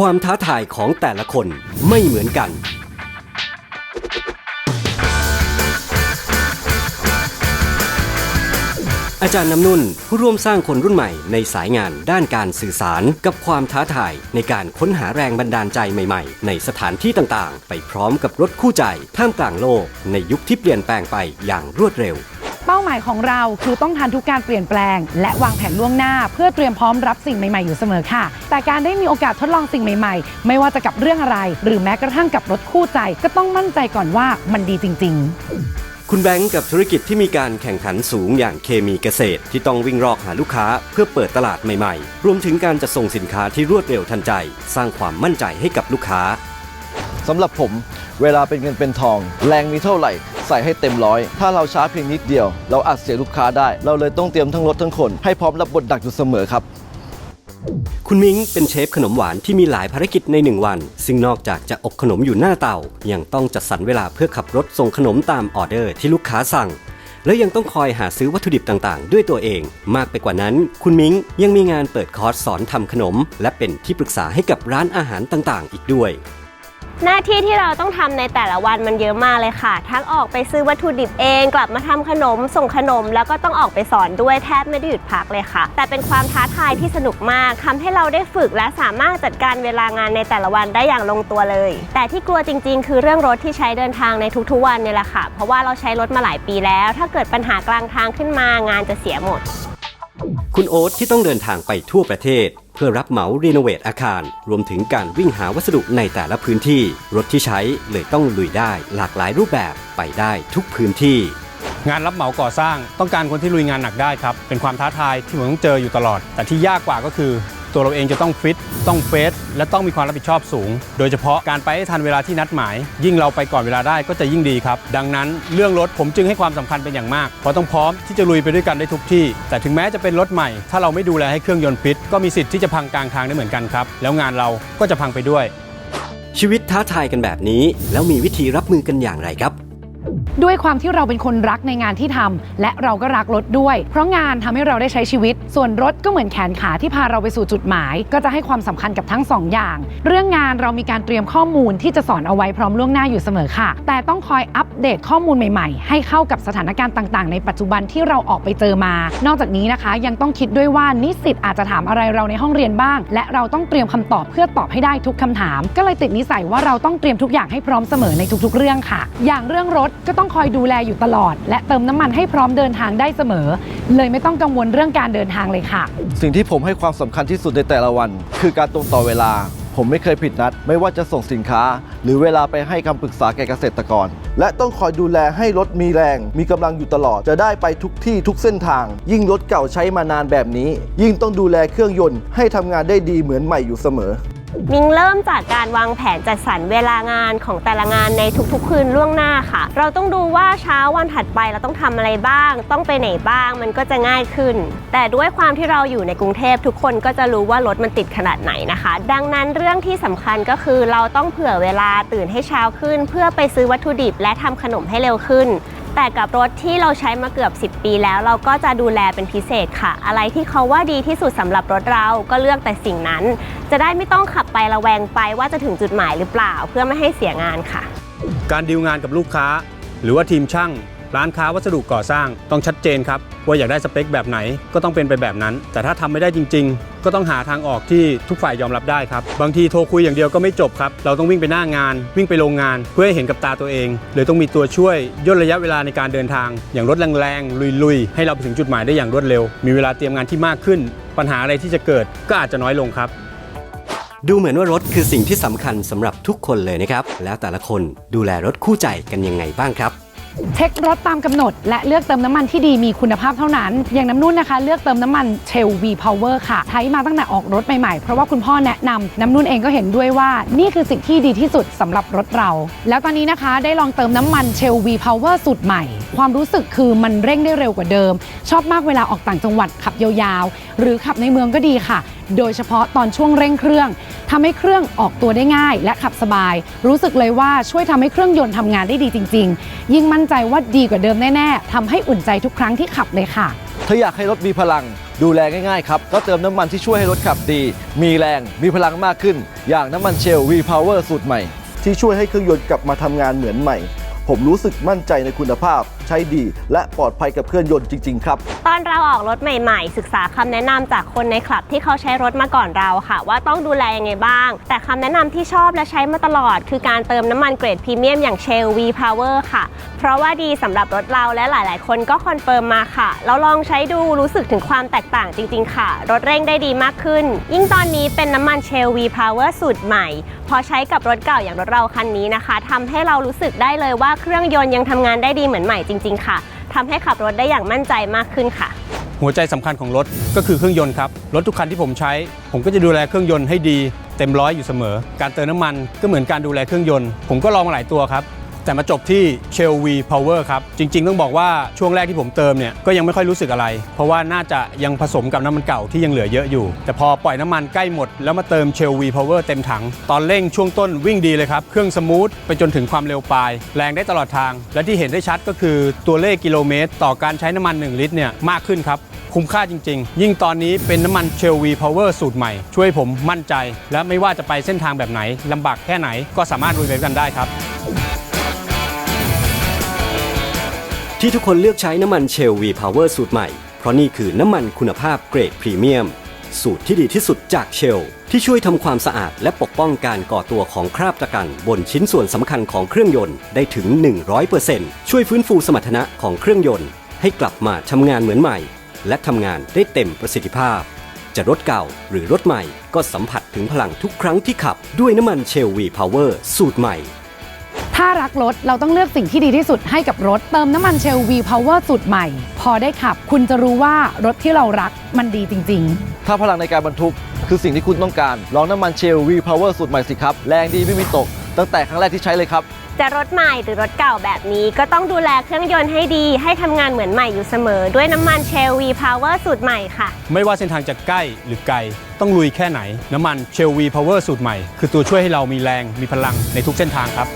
ความท้าทายของแต่ละคนไม่เหมือนกัน อาจารย์น้ำนุ่นผู้ร่วมสร้างคนรุ่นใหม่ในสายงานด้านการสื่อสารกับความท้าทายในการค้นหาแรงบันดาลใจใหม่ๆ ในสถานที่ต่างๆ ไปพร้อมกับรถคู่ใจท่ามกลางโลกในยุคที่เปลี่ยนแปลงไปอย่างรวดเร็ว เป้าหมายของเราคือต้องทันทุกการเปลี่ยนแปลง และวางแผนล่วงหน้า เพื่อเตรียมพร้อมรับสิ่งใหม่ๆอยู่เสมอค่ะ แต่การได้มีโอกาสทดลองสิ่งใหม่ๆ ไม่ว่าจะกับเรื่องอะไร หรือแม้กระทั่งกับรถคู่ใจ ก็ต้องมั่นใจก่อนว่ามันดีจริง ๆคุณแบงก์กับธุรกิจที่มีการแข่งขันสูงอย่างเคมีเกษตร ที่ต้องวิ่งรอกหาลูกค้า เพื่อเปิดตลาดใหม่ๆ รวมถึงการจัดส่งสินค้าที่รวดเร็วทันใจ สร้างความมั่นใจให้กับลูกค้าสำหรับผม เวลาเป็นเงินเป็นทอง แรงมีเท่าไหร่ ใส่ให้เต็มร้อย ถ้าเราช้าเพียงนิดเดียว เราอาจเสียลูกค้าได้ เราเลยต้องเตรียมทั้งรถทั้งคน ให้พร้อมรับบทดักอยู่เสมอครับ คุณมิ้งเป็นเชฟขนมหวานที่มีหลายภารกิจในหนึ่งวัน ซึ่งนอกจากจะอบขนมอยู่หน้าเตา ยังต้องจัดสรรเวลาเพื่อขับรถส่งขนมตามออเดอร์ที่ลูกค้าสั่ง แล้วยังต้องคอยหาซื้อวัตถุดิบต่างๆ ด้วยตัวเอง มากไปกว่านั้น คุณมิ้งยังมีงานเปิดคอร์สสอนทำขนม และเป็นที่ปรึกษาให้กับร้านอาหารต่างๆ อีกด้วย หน้าที่ที่เราต้องทำในแต่ละวันมันเยอะมากเลยค่ะ ทั้งออกไปซื้อวัตถุดิบเอง กลับมาทำขนม ส่งขนม แล้วก็ต้องออกไปสอนด้วยแทบไม่ได้หยุดพักเลยค่ะ แต่เป็นความท้าทายที่สนุกมากทำให้เราได้ฝึกและสามารถจัดการเวลางานในแต่ละวันได้อย่างลงตัวเลย แต่ที่กลัวจริง ๆ คือเรื่องรถที่ใช้เดินทางในทุกๆวันเนี่ยแหละค่ะ เพราะว่าเราใช้รถมาหลายปีแล้ว ถ้าเกิดปัญหากลางทางขึ้นมางานจะเสียหมด คุณโอ๊ตที่ต้องเดินทางไปทั่วประเทศ เพื่อรับเหมารีโนเวทอาคาร รวมถึงการวิ่งหาวัสดุในแต่ละพื้นที่ รถที่ใช้เลยต้องลุยได้หลากหลายรูปแบบไปได้ทุกพื้นที่ งานรับเหมาก่อสร้างต้องการคนที่ลุยงานหนักได้ครับ เป็นความท้าทายที่ผมต้องเจออยู่ตลอด แต่ที่ยากกว่าก็คือ ตัวเราเองจะต้องฟิต ต้องเฟสและต้องมีความรับผิดชอบสูง โดยเฉพาะการไปให้ทันเวลาที่นัดหมาย ยิ่งเราไปก่อนเวลาได้ก็จะยิ่งดีครับ ดังนั้นเรื่องรถผมจึงให้ความสำคัญเป็นอย่างมาก เพราะต้องพร้อมที่จะลุยไปด้วยกันได้ทุกที่ แต่ถึงแม้จะเป็นรถใหม่ ถ้าเราไม่ดูแลให้เครื่องยนต์ฟิตก็มีสิทธิ์ที่จะพังกลางทางได้เหมือนกันครับ แล้วงานเราก็จะพังไปด้วย ชีวิตท้าทายกันแบบนี้ แล้วมีวิธีรับมือกันอย่างไรครับ ด้วยความที่เราเป็นคนรักในงานที่ทำและเราก็รักรถด้วย เพราะงานทำให้เราได้ใช้ชีวิต ส่วนรถก็เหมือนแขนขาที่พาเราไปสู่จุดหมาย ก็จะให้ความสำคัญกับทั้งสองอย่าง เรื่องงานเรามีการเตรียมข้อมูลที่จะสอนเอาไว้พร้อมล่วงหน้าอยู่เสมอค่ะ แต่ต้องคอยอัปเดตข้อมูลใหม่ๆ ให้เข้ากับสถานการณ์ต่างๆ ในปัจจุบันที่เราออกไปเจอมา นอกจากนี้นะคะ ยังต้องคิดด้วยว่านิสิตอาจจะถามอะไรเราในห้องเรียนบ้าง และเราต้องเตรียมคำตอบเพื่อตอบให้ได้ทุกคำถาม ก็เลยติดนิสัยว่าเราต้องเตรียมทุกอย่างให้พร้อมเสมอในทุก ๆ เรื่องค่ะ อย่างเรื่องรถก็ต้องคอยดูแลอยู่ตลอด และเติมน้ำมันให้พร้อมเดินทางได้เสมอ เลยไม่ต้องกังวลเรื่องการเดินทางเลยค่ะ สิ่งที่ผมให้ความสำคัญที่สุดในแต่ละวัน คือการตรงต่อเวลา ผมไม่เคยผิดนัด ไม่ว่าจะส่งสินค้า หรือเวลาไปให้คำปรึกษาแก่เกษตรกร และต้องคอยดูแลให้รถมีแรง มีกำลังอยู่ตลอด จะได้ไปทุกที่ทุกเส้นทาง ยิ่งรถเก่าใช้มานานแบบนี้ ยิ่งต้องดูแลเครื่องยนต์ให้ทำงานได้ดีเหมือนใหม่อยู่เสมอ มิงเริ่มจากการวางแผนจัดสรรเวลางานของแต่ละงานในทุกๆ คืนล่วงหน้าค่ะ เราต้องดูว่าเช้าวันถัดไปเราต้องทำอะไรบ้าง ต้องไปไหนบ้าง มันก็จะง่ายขึ้น แต่ด้วยความที่เราอยู่ในกรุงเทพทุกคนก็จะรู้ว่ารถมันติดขนาดไหนนะคะ ดังนั้นเรื่องที่สำคัญก็คือเราต้องเผื่อเวลาตื่นให้เช้าขึ้น เพื่อไปซื้อวัตถุดิบและทำขนมให้เร็วขึ้น แต่กับรถที่เราใช้มาเกือบ 10 ปีแล้ว เราก็จะดูแลเป็นพิเศษค่ะ อะไรที่เขาว่าดีที่สุดสำหรับรถเราก็เลือกแต่สิ่งนั้น จะได้ไม่ต้องขับไประแวงไปว่าจะถึงจุดหมายหรือเปล่า เพื่อไม่ให้เสียงานค่ะ การดีลงานกับลูกค้า หรือว่าทีมช่าง ร้านค้าวัสดุก่อสร้างต้องชัดเจนครับ ว่าอยากได้สเปคแบบไหนก็ต้องเป็นไปแบบนั้น แต่ถ้าทำไม่ได้จริง ๆ ก็ต้องหาทางออกที่ทุกฝ่ายยอมรับได้ครับ บางทีโทรคุยอย่างเดียวก็ไม่จบครับ เราต้องวิ่งไปหน้างาน วิ่งไปโรงงาน เพื่อให้เห็นกับตาตัวเองเลยต้องมีตัวช่วยย่นระยะเวลาในการเดินทาง อย่างรถแรงๆลุยๆให้เราไปถึงจุดหมายได้อย่างรวดเร็ว มีเวลาเตรียมงานที่มากขึ้น ปัญหาอะไรที่จะเกิดก็อาจจะน้อยลงครับดูเหมือนว่ารถคือสิ่งที่สำคัญสำหรับทุกคนเลยนะครับ แล้วแต่ละคนดูแลรถคู่ใจกันยังไงบ้างครับ เช็ครถตามกำหนด และเลือกเติมน้ำมันที่ดีมีคุณภาพเท่านั้น อย่างน้ำนุ่นนะคะ เลือกเติมน้ำมัน Shell V Power ค่ะ ใช้มาตั้งแต่ออกรถใหม่ๆ เพราะว่าคุณพ่อแนะนำน้ำนุ่นเองก็เห็นด้วยว่า นี่คือสิ่งที่ดีที่สุดสำหรับรถเรา แล้วตอนนี้นะคะได้ลองเติมน้ำมัน Shell V Power สูตรใหม่ ความรู้สึกคือมันเร่งได้เร็วกว่าเดิม ชอบมากเวลาออกต่างจังหวัดขับยาวๆ หรือขับในเมืองก็ดีค่ะ โดยเฉพาะตอนช่วงเร่งเครื่องทำให้เครื่องออกตัวได้ง่าย และขับสบาย รู้สึกเลยว่าช่วยทำให้เครื่องยนต์ทำงานได้ดีจริง ๆ ยิ่งมั่นใจว่าดีกว่าเดิมแน่ๆทำให้อุ่นใจทุกครั้งที่ขับเลยค่ะ ถ้าอยากให้รถมีพลังดูแลง่ายๆครับ ก็เติมน้ำมันที่ช่วยให้รถขับดี มีแรง มีพลังมากขึ้น อย่างน้ำมันเชล V-Power สูตรใหม่ ที่ช่วยให้เครื่องยนต์กลับมาทำงานเหมือนใหม่ ผมรู้สึกมั่นใจในคุณภาพใช้ดี และปลอดภัยกับเครื่องยนต์จริง ๆ ครับ ตอนเราออกรถใหม่ๆ ศึกษาคำแนะนำจากคนในคลับที่เขาใช้รถมาก่อนเราค่ะ ว่าต้องดูแลยังไงบ้าง แต่คำแนะนำที่ชอบและใช้มาตลอด คือการเติมน้ำมันเกรดพรีเมียมอย่าง Shell V Power ค่ะ เพราะว่าดีสำหรับรถเราและหลาย ๆ คนก็คอนเฟิร์มมาค่ะเราลองใช้ดูรู้สึกถึงความแตกต่างจริง ๆ ค่ะ รถเร่งได้ดีมากขึ้น ยิ่งตอนนี้เป็นน้ำมัน Shell V Power สูตรใหม่ พอใช้กับรถเก่าอย่างรถเราคันนี้นะคะทำให้เรารู้สึกได้เลยว่าเครื่องยนต์ยังทำงานได้ดีเหมือนใหม่จริง ๆ ค่ะทำให้ขับรถได้อย่างมั่นใจมากขึ้นค่ะ หัวใจสำคัญของรถก็คือเครื่องยนต์ครับ รถทุกคันที่ผมใช้ ผมก็จะดูแลเครื่องยนต์ให้ดี เต็มร้อยอยู่เสมอ การเติมน้ำมันก็เหมือนการดูแลเครื่องยนต์ ผมก็ลองมาหลายตัวครับ แต่มาจบที่ Shell V Power ครับ จริง ๆ ต้องบอกว่าช่วงแรกที่ผมเติมเนี่ยก็ยังไม่ค่อยรู้สึกอะไร เพราะว่าน่าจะยังผสมกับน้ำมันเก่าที่ยังเหลือเยอะอยู่ แต่พอปล่อยน้ำมันใกล้หมดแล้วมาเติม Shell V Power เต็มถัง ตอนเร่งช่วงต้นวิ่งดีเลยครับ เครื่องสมูทไปจนถึงความเร็วปลาย แรงได้ตลอดทาง และที่เห็นได้ชัดก็คือตัวเลขกิโลเมตร ต่อการใช้น้ำมัน 1 ลิตรเนี่ยมากขึ้นครับคุ้มค่าจริง ๆ ยิ่งตอนนี้เป็นน้ำมัน Shell V Power สูตรใหม่ ช่วยผมมั่นใจ และไม่ว่าจะไปเส้นทางแบบไหนลำบากแค่ไหนก็สามารถลุยไปกันได้ครับ ที่ทุกคนเลือกใช้น้ำมันเชล V Power สูตรใหม่ เพราะนี่คือน้ำมันคุณภาพเกรดพรีเมียม สูตรที่ดีที่สุดจากเชล ที่ช่วยทำความสะอาดและปกป้องการก่อตัวของคราบตะกัน บนชิ้นส่วนสำคัญของเครื่องยนต์ได้ถึง 100%ช่วยฟื้นฟูสมรรถนะของเครื่องยนต์ ให้กลับมาทำงานเหมือนใหม่ และทำงานได้เต็มประสิทธิภาพ จะรถเก่าหรือรถใหม่ ก็สัมผัสถึงพลังทุกครั้งที่ขับด้วยน้ำมันเชล V Power สูตรใหม่ ถ้ารักรถเราต้องเลือกสิ่งที่ดีที่สุดให้กับรถ เติมน้ำมันเชล V Power สูตรใหม่ พอได้ขับ คุณจะรู้ว่ารถที่เรารักมันดีจริง ๆ ถ้าพลังในการบรรทุก คือสิ่งที่คุณต้องการ ลองน้ำมันเชล V-Power สูตรใหม่สิครับ แรงดีไม่มีตก ตั้งแต่ครั้งแรกที่ใช้เลยครับ จะรถใหม่หรือรถเก่าแบบนี้ ก็ต้องดูแลเครื่องยนต์ให้ดี ให้ทำงานเหมือนใหม่อยู่เสมอ ด้วยน้ำมัน Shell V Power สูตรใหม่ค่ะ ไม่ว่าเส้นทางจะใกล้หรือไกล ต้องลุยแค่ไหน น้ำมัน Shell V Power สูตรใหม่ คือตัวช่วยให้เรามีแรงมีพลังในทุกเส้นทางครับ